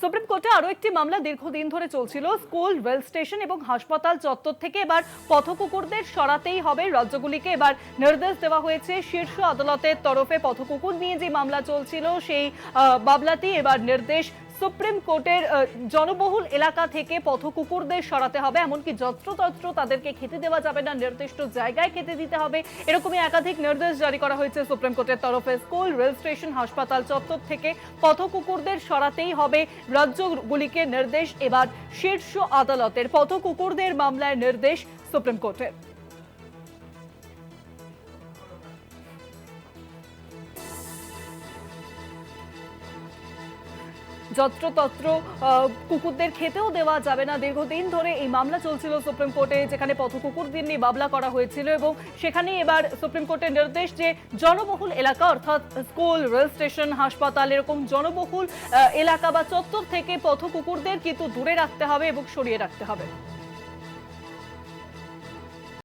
Supreme কোর্টে আরও একটি মামলা দীর্ঘদিন ধরে চলছিল, স্কুল, রেল স্টেশন এবং হাসপাতাল চত্বর থেকে এবার পথকুকুরদের সরাতেই হবে। রাজ্যগুলিকে এবার নির্দেশ দেওয়া হয়েছে, শীর্ষ আদালতের তরফে পথকুকুর নিয়ে যে মামলা চলছিল, সেই মামলাতেই এবার নির্দেশ সুপ্রিম কোর্টের জনবহুল এলাকা থেকে পথকুকুরদের সরাতে হবে, এমনকি যত্রতত্র তাদেরকে খেতে দেওয়া যাবে না, নির্দিষ্ট জায়গায় খেতে দিতে হবে। এরকমই একাধিক নির্দেশ জারি করা হয়েছে সুপ্রিম কোর্টের তরফে। স্কুল, রেল স্টেশন, হাসপাতাল চত্বর থেকে পথকুকুরদের সরাতেই হবে। রাজ্যগুলিকে নির্দেশ এবার শীর্ষ আদালতের। পথকুকুরদের মামলায় নির্দেশ সুপ্রিম কোর্টের। যত্রতত্র কুকুরদের খেতেও দেওয়া যাবে না। দীর্ঘদিন ধরে এই মামলা চলছিল সুপ্রিম কোর্টে, যেখানে পথ কুকুরদের নিয়ে মামলা করা হয়েছিল এবং সেখানে এবার সুপ্রিম কোর্টের নির্দেশ যে জনবহুল এলাকা, অর্থাৎ স্কুল, রেল স্টেশন, হাসপাতাল, এরকম জনবহুল এলাকা বা চত্বর থেকে পথ কুকুরদের কিন্তু দূরে রাখতে হবে এবং সরিয়ে রাখতে হবে।